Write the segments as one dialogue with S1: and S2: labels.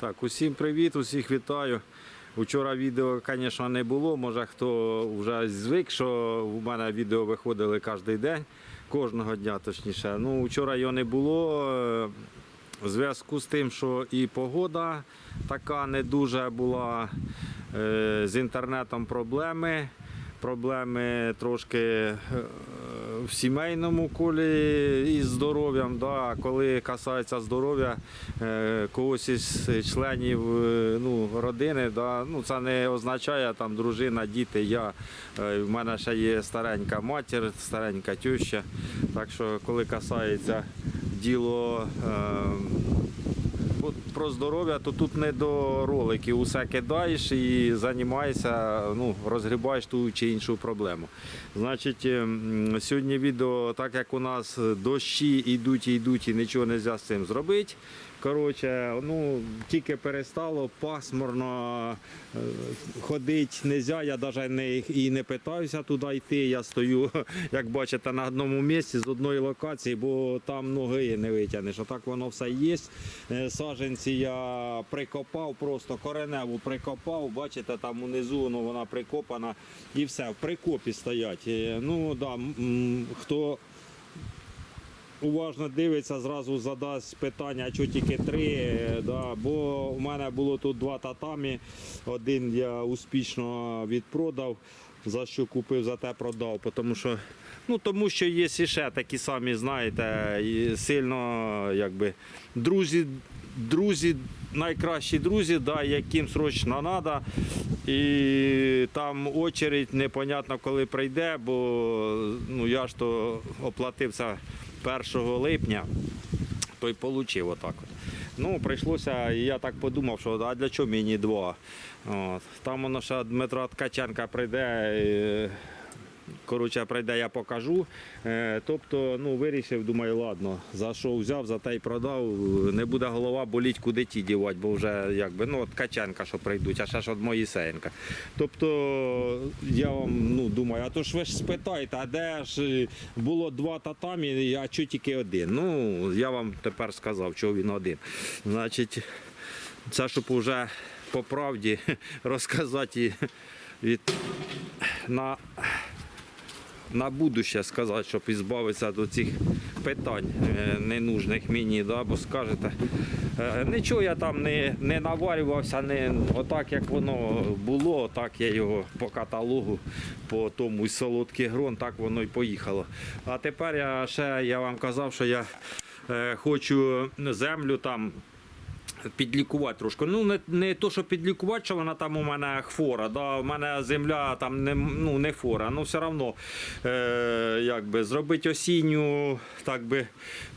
S1: Так, усім привіт, усіх вітаю. Вчора відео, звісно, не було. Може хто вже звик, що у мене відео виходили кожен день, кожного дня точніше. Ну, вчора його не було. е, В зв'язку з тим, що і погода така не дуже була, е, з інтернетом проблеми. Проблеми трошки е, в сімейному колі із здоров'ям. Да. Коли касається здоров'я е, когось із членів е, ну, родини, да. ну, це не означає там дружина, діти, я. Е, В мене ще є старенька матір, старенька тюща. Так що, коли касається діло. Е, От про здоров'я, то тут не до роликів. Усе кидаєш і займаєшся, ну, розгрібаєш ту чи іншу проблему. Значить, ем, сьогодні відео, так як у нас дощі йдуть і йдуть, і нічого не можна з цим зробити. Коротше, ну, тільки перестало пасмурно е, ходити не можна. Я навіть не, і не питаюся туди йти. Я стою, як бачите, на одному місці з одної локації, бо там ноги не витягнеш. А так воно все є. Е, Саженці я прикопав, просто кореневу прикопав. Бачите, там унизу воно, вона прикопана і все, в прикопі стоять. Е, Ну, да, хто уважно дивиться, зразу задасть питання, а чого тільки три. Е, Да, бо у мене було тут два татамі. Один я успішно відпродав. За що купив, за те продав. Тому що, ну, тому що є ще такі самі, знаєте, сильно якби, друзі, друзі, найкращі друзі, да, яким срочно треба. І там очередь непонятно коли прийде, бо ну, я ж то оплатився 1 липня, той отримав отак. От. Ну, прийшлося, я так подумав, що а для чого мені два? От. Там воно ще Дмитро Ткаченка прийде. І... Коротше, прийде, я покажу. Е, тобто, ну, вирішив, думаю, ладно, за що взяв, за те й продав. Не буде голова боліть, куди ті дівати, бо вже якби, ну, от Ткаченка, що прийдуть, а ще ж от Моїсеєнка. Тобто, я вам ну, думаю, а то ж ви ж спитаєте, а де ж е, було два татамі, а чого тільки один? Ну, я вам тепер сказав, чого він один. Значить, це щоб вже по правді розказати від на на будуще сказати, щоб ізбавитися до цих питань е, ненужних мені, да, бо скажете, е, нічого я там не, не наварювався, не, отак як воно було, так я його по каталогу, по тому солодкий грон, так воно і поїхало. А тепер я ще я вам казав, що я е, хочу землю там підлікувати трошки. Ну, не, не то, що підлікувати, що вона там у мене хвора. Да? У мене земля там не, ну, не хвора. Ну, все одно е, якби, зробити осінню так би,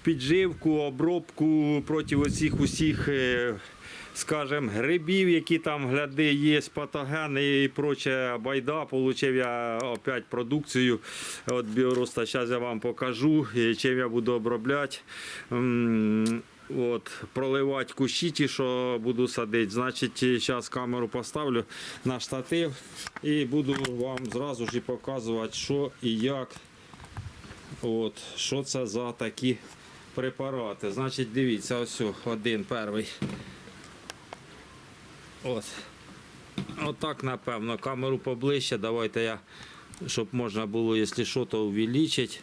S1: підживку, обробку проти оцих усіх. Е, Скажем, грибів, які там гляди, є патогени і проче байда. Получив я опять продукцію від біороста. Зараз я вам покажу, чим я буду обробляти. От, проливати кущі, ті, що буду садити. Значить, зараз камеру поставлю на штатив і буду вам зразу ж і показувати, що і як. От, що це за такі препарати. Значить, дивіться, ось один перший. От. Отак, напевно, камеру поближче. Давайте я, щоб можна було, якщо що, то увеличити.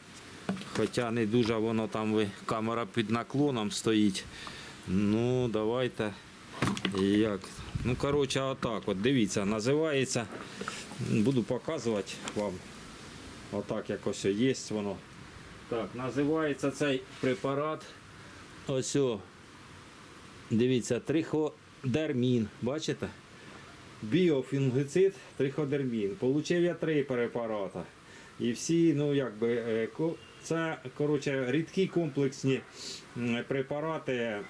S1: Хоча не дуже воно там камера під наклоном стоїть. Ну, давайте. Як? Ну, коротше, отак. От дивіться, називається. Буду показувати вам. Отак якось є воно. Так, називається цей препарат. Ось. Дивіться, триходермін. Бачите? Біофунгицид триходермін. Получив я три препарати. І всі, ну якби, е, це коротше, рідкі комплексні препарати.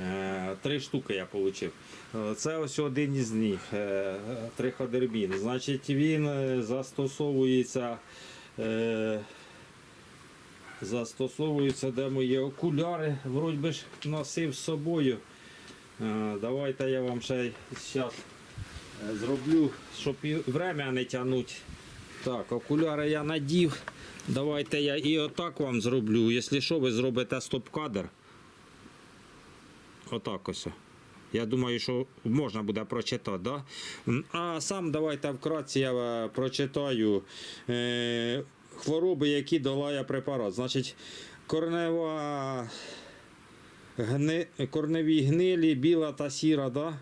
S1: Е, Три штуки я отримав. Це ось один із них, е, триходермін. Значить, він е, застосовується. е, Застосовується, де мої окуляри, вроді би ж носив з собою. Е, Давайте я вам ще зараз зроблю, щоб і время не тягнути. Так, окуляри я надів. Давайте я і отак вам зроблю. Якщо що, ви зробите стоп-кадр. Отак ось. Я думаю, що можна буде прочитати. Да? А сам давайте вкратце я е, прочитаю е, хвороби, які долає препарат. Значить, корнева гни, корневі гнилі, біла та сіра, да?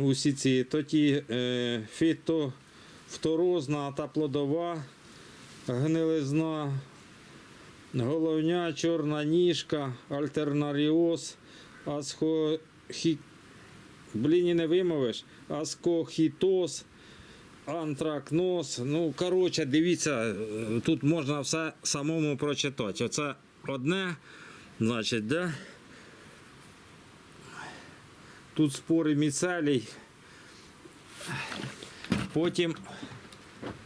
S1: Усі ці, тоді е, фітофторозна та плодова гнилизна, головня, чорна ніжка, альтернаріоз, асхохі... Блін, не вимовиш, аскохітоз, антракноз. Ну, коротше, дивіться, е, тут можна все самому прочитати. Оце одне, значить, де? Тут спори міцелій. Потім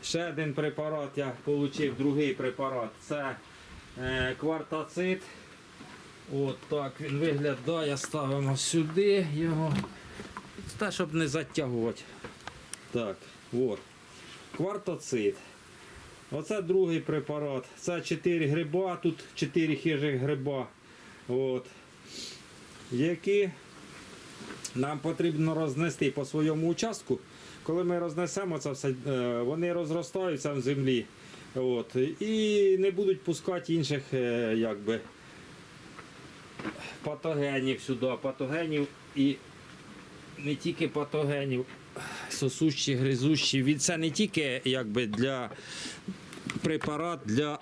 S1: ще один препарат я отримав, другий препарат. Це е, квартацит. От так він виглядає. Ставимо сюди його. Та, щоб не затягувати. Так, от. Квартацит. Оце другий препарат. Це 4 гриба, тут 4 хижих гриба. От. Які нам потрібно рознести по своєму участку. Коли ми рознесемо це все, е, вони розростаються в землі. От, і не будуть пускати інших е, якби, патогенів сюди, патогенів і не тільки патогенів, сосущі, гризущі. Від це не тільки якби, для препарат для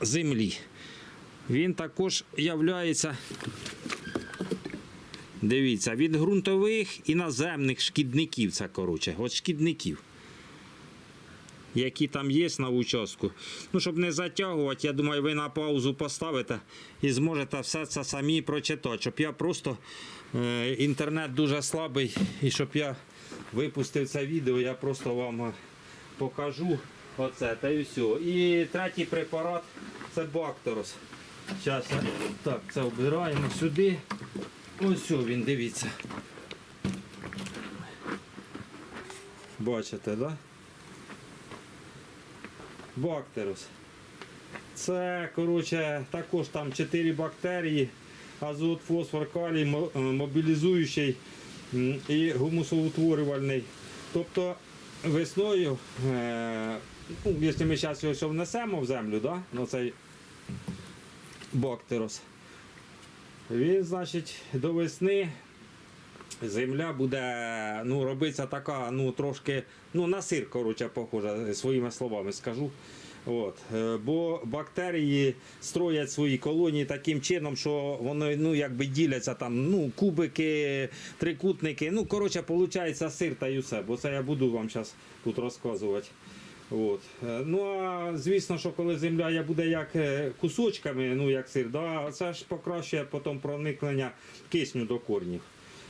S1: землі. Він також являється Дивіться, від ґрунтових і наземних шкідників це коротше. От шкідників. Які там є на участку. Ну, щоб не затягувати, я думаю, ви на паузу поставите і зможете все це самі прочитати. Щоб я просто е, інтернет дуже слабий, і щоб я випустив це відео, я просто вам е, покажу оце та і все. І третій препарат це Бакторос. Зараз так, це обираємо сюди. Ось він, дивіться. Бачите, да? Бактерус. Це, коротше, також там 4 бактерії, азот, фосфор, калій, е, мобілізуючий і гумусоутворювальний. Тобто весною, е, ну, якщо ми зараз його внесемо в землю, да? ну, цей бактерус, він, значить, до весни земля буде ну, робитися така, ну, трошки, ну, на сир, коротше, похоже, своїми словами скажу. От. Е, Бо бактерії строять свої колонії таким чином, що вони ну, якби діляться там, ну, кубики, трикутники. Ну, коротше, виходить сир та й усе, бо це я буду вам зараз тут розказувати. От. Е, Ну а звісно, що коли земля буде як е, кусочками, ну як сир, да, це ж покращує потім проникнення кисню до корнів.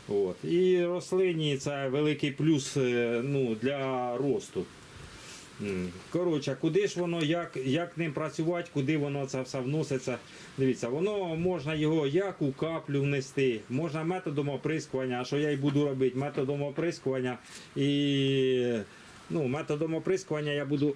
S1: От. І рослині це великий плюс е, ну, для росту. Коротше, куди ж воно, як, як ним працювати, куди воно це все вноситься. Дивіться, воно можна його як у каплю внести, можна методом оприскування, що я й буду робити, методом оприскування і ну, методом оприскування я буду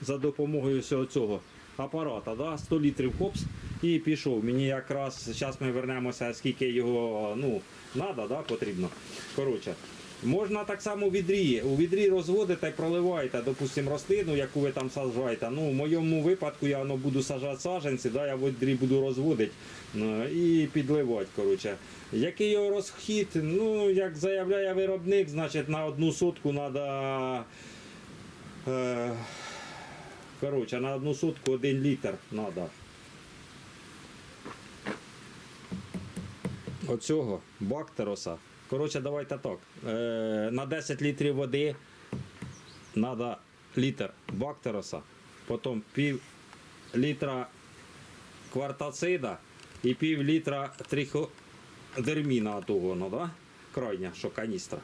S1: за допомогою всього цього апарата, да, 100 літрів хопс і пішов. Мені якраз зараз ми вернемося, скільки його ну, надо, да, потрібно. Коротше, можна так само у відрі. У відрі розводите, проливаєте, допустимо, рослину, яку ви там саджаєте. Ну, в моєму випадку я ну, буду саджати саджанці, да, я в відрі буду розводити ну, і підливати. Коротше. Який його розхід? Ну, як заявляє виробник, значить на одну сотку треба. Е, коротше, на одну сотку один літр треба. Оцього бактероса. Коротше, давайте так. Е, на 10 літрів води треба літр бактероса, потім пів літра квартацида і пів літра триходерміна того, ну, да? крайня, що каністра.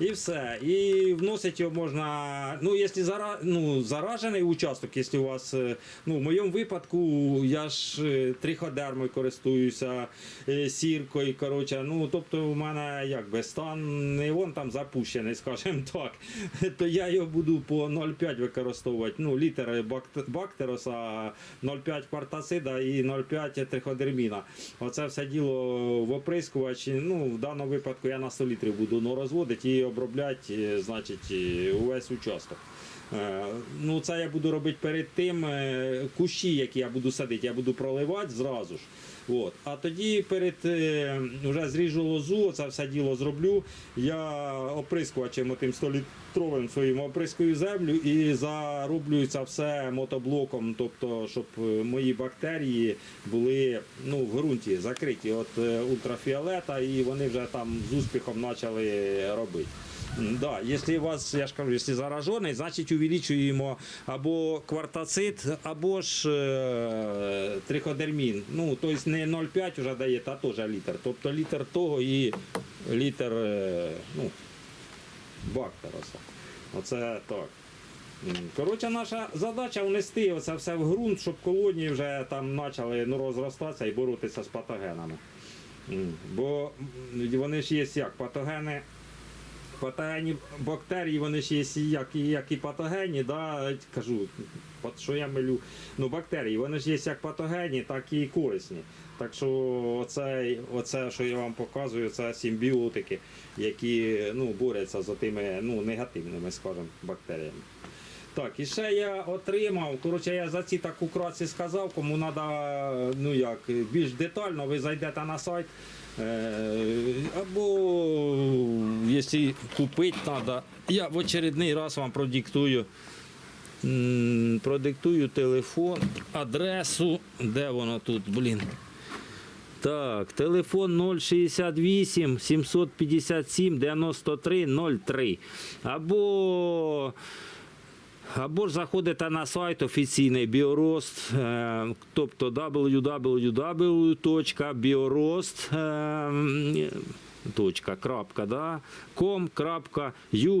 S1: І все. І вносити його можна. Ну, якщо зара... ну, заражений участок, якщо у вас. е, Ну, в моєму випадку я ж е, триходермою користуюся, е, сіркою. Коротше, ну, тобто у мене якби стан не вон там запущений, скажімо так. То я його буду по 0,5 використовувати. Ну, бакт- бактероса, 0,5 квартацида і 0,5 триходерміна. Оце все діло в оприскувачі. Ну, в даному випадку я на 100 літрів буду ну, розводити і обробляти, е, значить, е, увесь участок. Е, Ну, це я буду робити перед тим. Кущі, які я буду садити, я буду проливати зразу ж. От. А тоді перед е, вже зріжу лозу, це все діло зроблю. Я оприскувачем тим 100-літровим своїм оприскую землю і зароблюю це все мотоблоком, тобто, щоб е, мої бактерії були ну, в ґрунті закриті від е, ультрафіолета, і вони вже там з успіхом почали робити. Да, якщо у вас, я ж кажу, якщо заражений, значить увеличуємо або квартацит, або ж е, триходермін. Ну, тобто не 0,5 вже дає, а теж літр. Тобто літр того і літр е, ну, бактероса. Оце так. Коротше, наша задача внести оце все в ґрунт, щоб колонії вже там почали ну, розростатися і боротися з патогенами. Бо вони ж є як патогени Патогенні бактерії, вони ж є як як і патогенні, да, кажу, от що я милю. Ну, бактерії, вони ж є як патогенні, так і корисні. Так що оце, оце, що я вам показую, це симбіотики, які ну, борються з тими ну, негативними, скажімо, бактеріями. Так, і ще я отримав. Коротше, я за ці так украці сказав, кому треба ну як, більш детально, ви зайдете на сайт. Е, або якщо купити треба, я в очередний раз вам продиктую. Продиктую телефон, адресу. Де воно тут, блін? Так, телефон 068 757 93 03. Або або ж заходите на сайт офіційний Біорост, е, тобто www.biorost.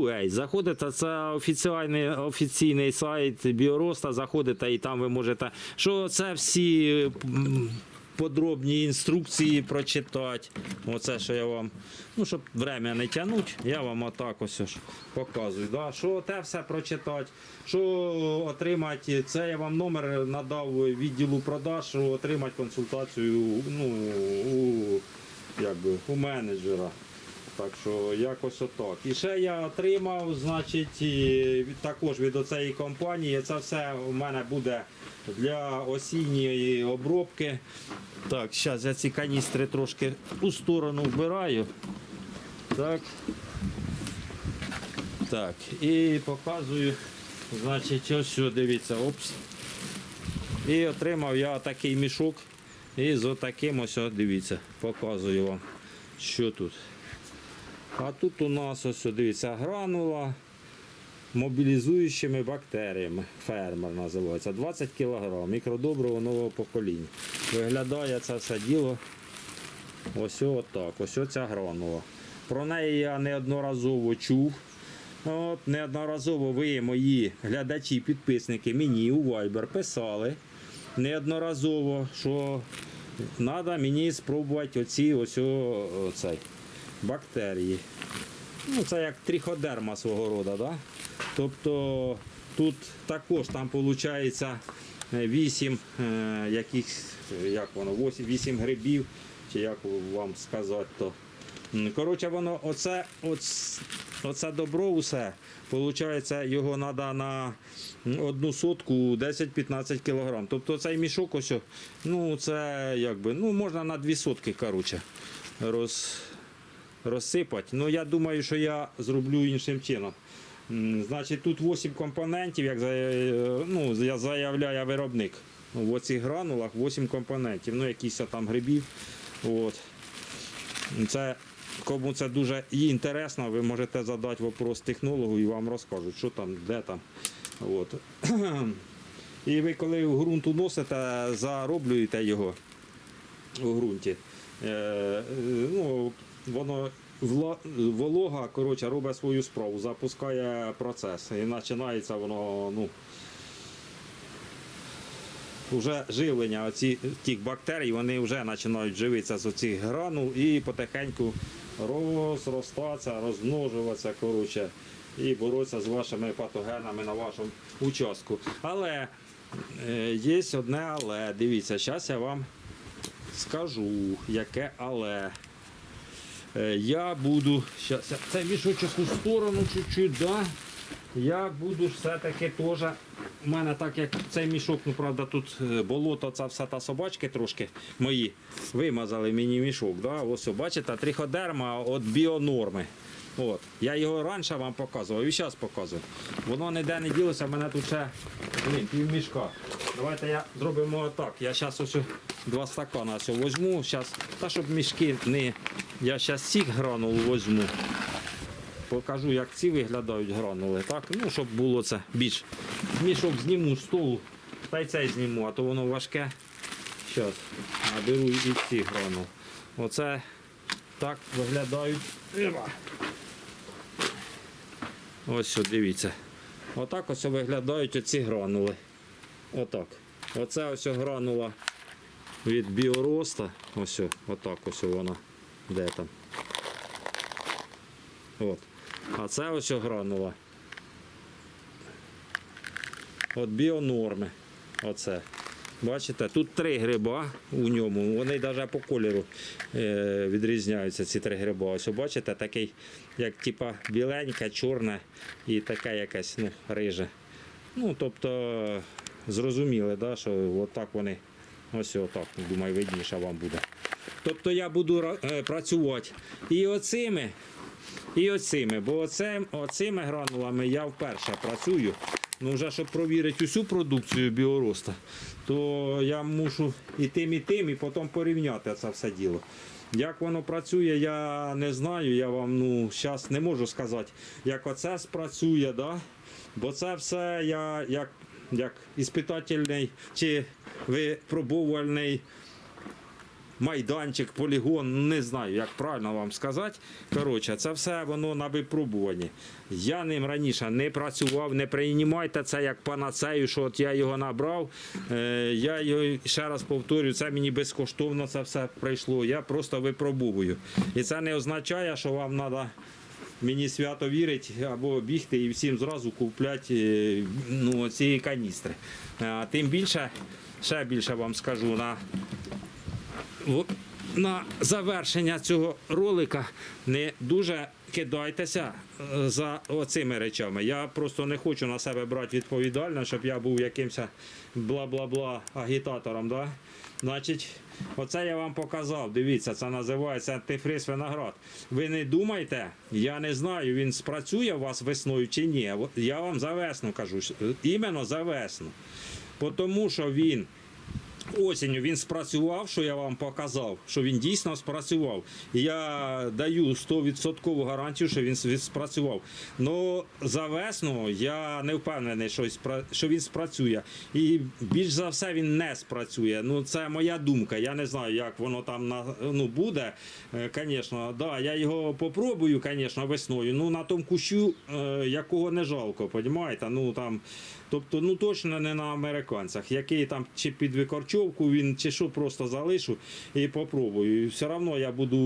S1: е. Заходите, це офіційний, офіційний сайт Біороста, заходите і там ви можете. Що це всі подробні інструкції прочитати. Оце, що я вам, ну, щоб время не тягнути, я вам отак ось ж показую. Да? Що те все прочитати, що отримати, це я вам номер надав відділу продаж, отримати консультацію ну, у, якби, у менеджера. Так що якось отак. І ще я отримав, значить, також від оцеї компанії. Це все у мене буде для осінньої обробки. Так, зараз я ці каністри трошки у сторону вбираю. Так. Так, і показую. Значить, ось що, дивіться, опс. І отримав я такий мішок. І з отаким ось, дивіться, показую вам, що тут. А тут у нас ось, дивіться, гранула мобілізуючими бактеріями. Фермер називається. 20 кг, мікродобриво нового покоління. Виглядає це все діло ось отак. Ось ця гранула. Про неї я неодноразово чув. От, неодноразово ви, мої глядачі, підписники, мені у Viber писали неодноразово, що треба мені спробувати оці ось оцей, бактерії. Ну, це як триходерма свого роду. Да? Тобто тут також там виходить 8 е, якихось, як воно, 8, 8 грибів, чи як вам сказати то. Коротше, воно оце, оц- оце добро усе. Получається, його треба на одну сотку 10-15 кг. Тобто цей мішок ось, ну це якби, ну можна на дві сотки, коротше, роз, розсипати. Ну я думаю, що я зроблю іншим чином. Значить, тут 8 компонентів, як ну, я заявляє виробник. В оцих гранулах 8 компонентів, ну якісь там грибів. От. Це, кому це дуже інтересно, ви можете задати вопрос технологу і вам розкажуть, що там, де там. От. І ви коли в ґрунт уносите, зароблюєте його у ґрунті. Е, ну, воно волога коротше, робить свою справу, запускає процес. І починається воно, ну. Вже живлення оці, тих бактерій, вони вже починають живитися з оцих гранул і потихеньку розростатися, розмножуватися, коротше, і боротися з вашими патогенами на вашому участку. Але е, є одне але. Дивіться, зараз я вам скажу, яке але. Е, Я буду. Щас, я цей мішочок у сторону чуть-чуть, да? Я буду все-таки теж. У мене так як цей мішок, ну правда, тут е, болото, це все та собачки трошки мої вимазали мені мішок. Да? Ось бачите, триходерма від біонорми. От. Я його раніше вам показував і зараз показую. Воно ніде не ділося, в мене тут ще блін, пів мішка. Давайте я зробимо так. Я зараз ось два стакана ось возьму. Щас, та щоб мішки не. Я зараз сік гранул возьму. Покажу, як ці виглядають гранули. Так? Ну, щоб було це більш. Мішок зніму з столу, та й цей зніму, а то воно важке. Зараз наберу і ці гранули. Оце так виглядають. Ось дивіться. Отак ось виглядають оці гранули. Отак. Оце ось гранула від біороста. Ось, отак ось вона. Де там? От. А це ось гранула. От біонорми. Оце. Бачите, тут три гриба у ньому. Вони навіть по кольору е, відрізняються, ці три гриба. Ось бачите, такий, як типа біленьке, чорне і таке якесь ну, риже. Ну, тобто, зрозуміли, да, що отак вони. Ось отак, думаю, видніше вам буде. Тобто я буду е, працювати і оцими, і оцими, бо оцим, оцими гранулами я вперше працюю. Ну, вже щоб провірити усю продукцію біороста, то я мушу і тим, і тим, і потім порівняти це все діло. Як воно працює, я не знаю. Я вам ну, зараз не можу сказати, як оце спрацює, да? бо це все я як, як іспитательний чи випробувальний майданчик, полігон, не знаю, як правильно вам сказати. Коротше, це все воно на випробуванні. Я ним раніше не працював, не приймайте це як панацею, що от я його набрав. Е, я його ще раз повторюю, це мені безкоштовно це все прийшло. Я просто випробовую. І це не означає, що вам треба. Мені свято вірить або бігти і всім зразу купляти е, ну, ці каністри. Тим більше, ще більше вам скажу, на на завершення цього ролика не дуже кидайтеся е, за оцими речами. Я просто не хочу на себе брати відповідальність, щоб я був якимось бла-бла-бла агітатором. Да? Значить, оце я вам показав. Дивіться, це називається антифриз виноград. Ви не думайте, я не знаю, він спрацює у вас весною чи ні. Я вам за весну кажу, іменно за весну. Тому що він осінню він спрацював, що я вам показав, що він дійсно спрацював. Я даю 100% гарантію, що він спрацював. Ну за весну я не впевнений, що, він спрацює. І більш за все він не спрацює. Ну це моя думка. Я не знаю, як воно там ну, буде. Звісно, да, я його попробую, звісно, весною. Ну на тому кущу, е, якого не жалко, понімаєте? Ну там. Тобто, ну точно не на американцях, який там чи під викорчовку він, чи що просто залишу і попробую. І все одно я буду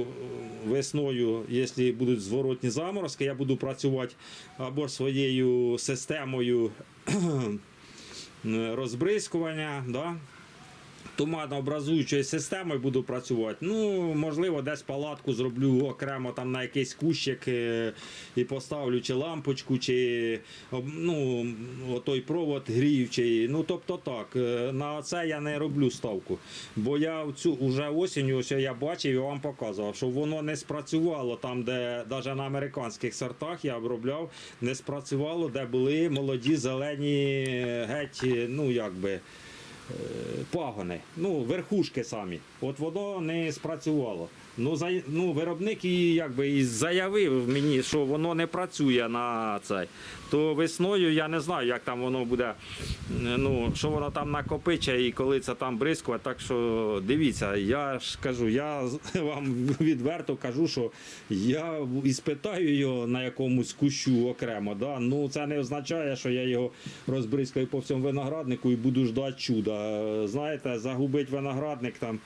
S1: е, весною, якщо будуть зворотні заморозки, я буду працювати або своєю системою розбризкування. Да? Туманообразуючою системою буду працювати. Ну, можливо, десь палатку зроблю окремо там на якийсь кущик е, і поставлю чи лампочку, чи ну, той провод гріючий. Ну, тобто так, е, на це я не роблю ставку. Бо я цю уже осінню, ось я бачив і вам показував, що воно не спрацювало там, де навіть на американських сортах я обробляв, не спрацювало, де були молоді зелені геть, ну якби пагони, ну, верхушки самі. От воно не спрацювало. Ну, за, ну, виробник і, якби, і заявив мені, що воно не працює на цей. То весною я не знаю, як там воно буде, ну, що воно там накопичає і коли це там бризкувати. Так що дивіться, я ж кажу, я вам відверто кажу, що я іспитаю його на якомусь кущу окремо. Да? Ну, це не означає, що я його розбризкаю по всьому винограднику і буду ждати чуда. Знаєте, загубить виноградник там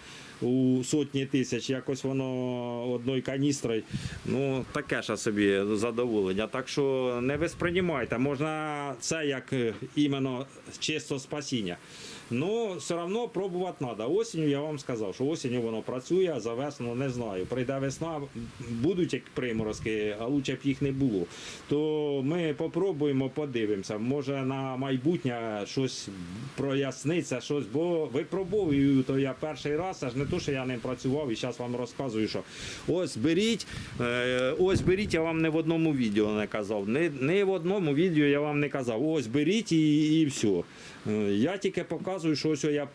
S1: у сотні тисяч, якось воно одною каністрою. Ну, таке ж собі задоволення. Так що не висприймайте, можна це як е, іменно чисто спасіння. Ну, все одно пробувати треба. Осінню я вам сказав, що осінню воно працює, а за весну не знаю. Прийде весна, будуть як приморозки, а лучше б їх не було. То ми попробуємо, подивимося. Може на майбутнє щось проясниться, щось, бо випробовую, то я перший раз, аж не то, що я ним працював, і зараз вам розказую, що ось беріть, е, ось беріть, я вам не в одному відео не казав. Не, не в одному відео я вам не казав. Ось беріть і, і все. Е, Я тільки показую, що ось я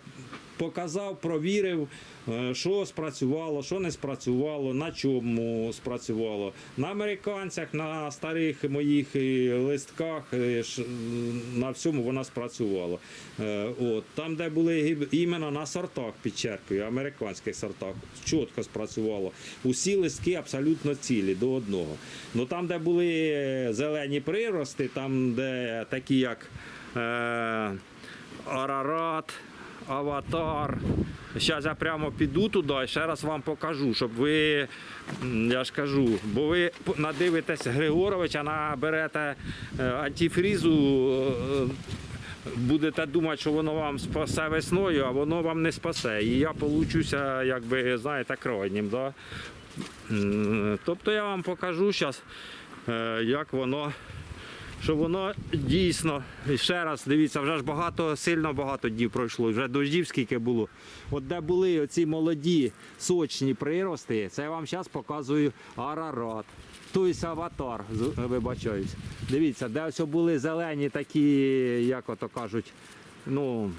S1: показав, провірив, е, що спрацювало, що не спрацювало, на чому спрацювало. На американцях, на старих моїх е, листках, на всьому вона спрацювала. От. Там, де були іменно на сортах, підчеркую, американських сортах, чітко спрацювало. Усі листки абсолютно цілі до одного. Ну там, де були зелені прирости, там, де такі як. Арарат, Аватар. Зараз я прямо піду туди і ще раз вам покажу, щоб ви, я ж кажу, бо ви надивитесь Григоровича, наберете е, антифрізу, е, будете думати, що воно вам спасе весною, а воно вам не спасе. І я получуся, якби, знаєте, крайнім. Да? Тобто я вам покажу зараз, як воно що воно дійсно, ще раз дивіться, вже ж багато, сильно багато днів пройшло, вже дождів скільки було. От де були оці молоді сочні прирости, це я вам зараз показую Арарат. Тобто аватар, вибачаюсь. Дивіться, де ось були зелені такі, як ото кажуть, ну,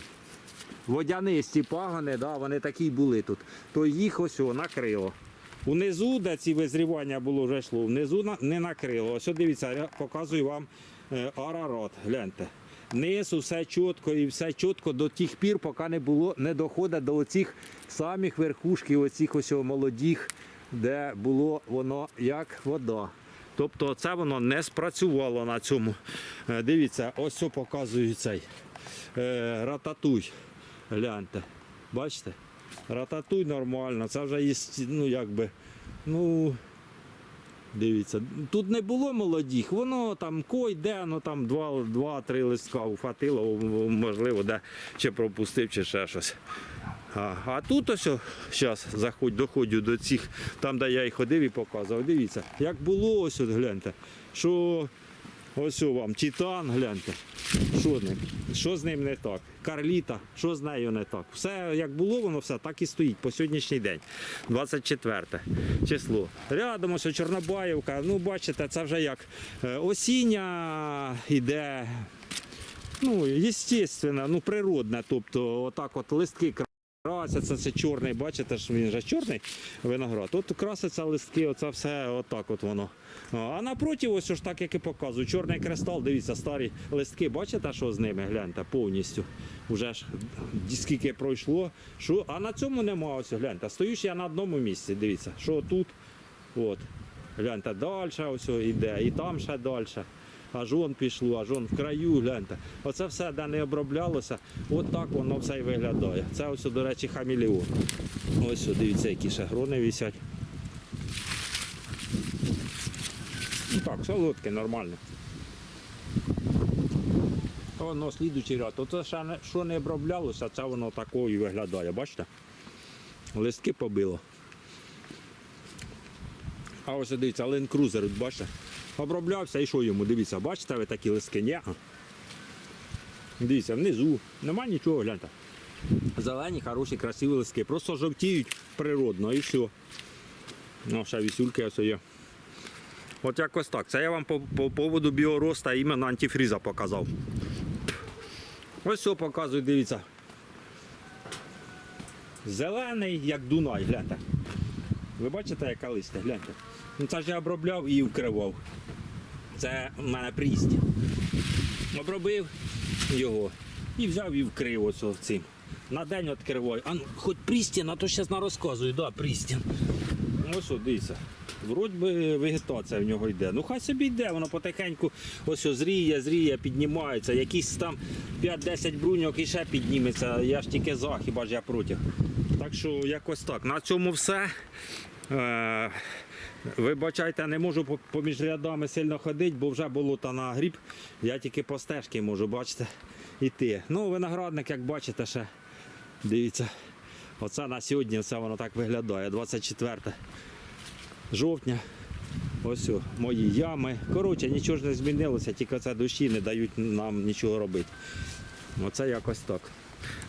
S1: водянисті пагони, да, вони такі були тут. То їх ось о, накрило. Унизу, де ці визрівання було вже йшло, внизу не накрило. Ось дивіться, я показую вам е, арарот. Гляньте. Низ все чітко і все чітко до тих пір, поки не було, не доходить до оцих самих верхушків, оцих ось молодих, де було воно як вода. Тобто це воно не спрацювало на цьому. Е, Дивіться, ось показую цей е, рататуй. Гляньте. Бачите? Рататуй нормально, це вже є, ну якби, ну. Дивіться, тут не було молодіх, воно там кой де, ну там два- два-три листка ухватило, можливо, де чи пропустив, чи ще щось. А, а тут ось, зараз заходь, доходжу до цих, там, де я і ходив і показував. Дивіться, як було ось, от, гляньте, що ось о вам титан, гляньте. Що з ним? Що з ним не так? Карліта, що з нею не так? Все як було, воно все так і стоїть по сьогоднішній день, 24 число. Рядом ось Чорнобаївка. Ну, бачите, це вже як е, осіння іде. Ну, естественно, ну природне. Тобто, отак от листки красяться, це чорний, бачите, що він же чорний виноград. От красяться листки, оце все отак от воно. А, напроти, ось ж так, як і показую, чорний кристал, дивіться, старі листки, бачите, що з ними, гляньте, повністю. Уже ж скільки пройшло. Що? А на цьому нема, ось гляньте. Стою ж я на одному місці, дивіться, що тут, от. Гляньте, далі ось іде, і там ще далі. Аж он пішло, аж он в краю, гляньте. Оце все, де не оброблялося, от так воно все і виглядає. Це ось, до речі, хаміліон. Ось, дивіться, які ще грони висять. Ну так, солодке, нормально. Воно слідуючий ряд. Оце ще не, що не оброблялося, це воно такою виглядає, бачите? Листки побило. А ось дивіться, Cruiser, бачите? Оброблявся і що йому? Дивіться, бачите ви такі листки? Ні. Дивіться, внизу. Нема нічого, гляньте. Зелені, хороші, красиві листки. Просто жовтіють природно і все. Ну, ще вісюльки ось є. От якось так. Це я вам по, по поводу біороста іменно антифріза показав. Ось все показую, дивіться. Зелений, як Дунай, гляньте. Ви бачите, яка листя? Гляньте. Ну це ж я обробляв і вкривав. Це в мене прістін. Обробив його і взяв і вкрив ось цим. На день відкриваю. А ну, хоч прістін, а то зараз на розказую, да, прістін. Ось дивіться. Вроді би вегетація в нього йде. Ну хай собі йде, воно потихеньку ось зріє, зріє, піднімається. Якісь там 5-10 бруньок і ще підніметься. Я ж тільки за, хіба ж я проти. Так що якось так. На цьому все. Вибачайте, не можу поміж рядами сильно ходити, бо вже болото на гріб. Я тільки по стежці можу, бачите, йти. Ну, виноградник, як бачите, ще дивіться. Оце на сьогодні все воно так виглядає. 24 жовтня. Ось мої ями. Коротше, нічого ж не змінилося, тільки це душі не дають нам нічого робити. Оце якось так.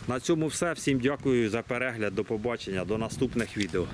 S1: На цьому все. Всім дякую за перегляд. До побачення, до наступних відео.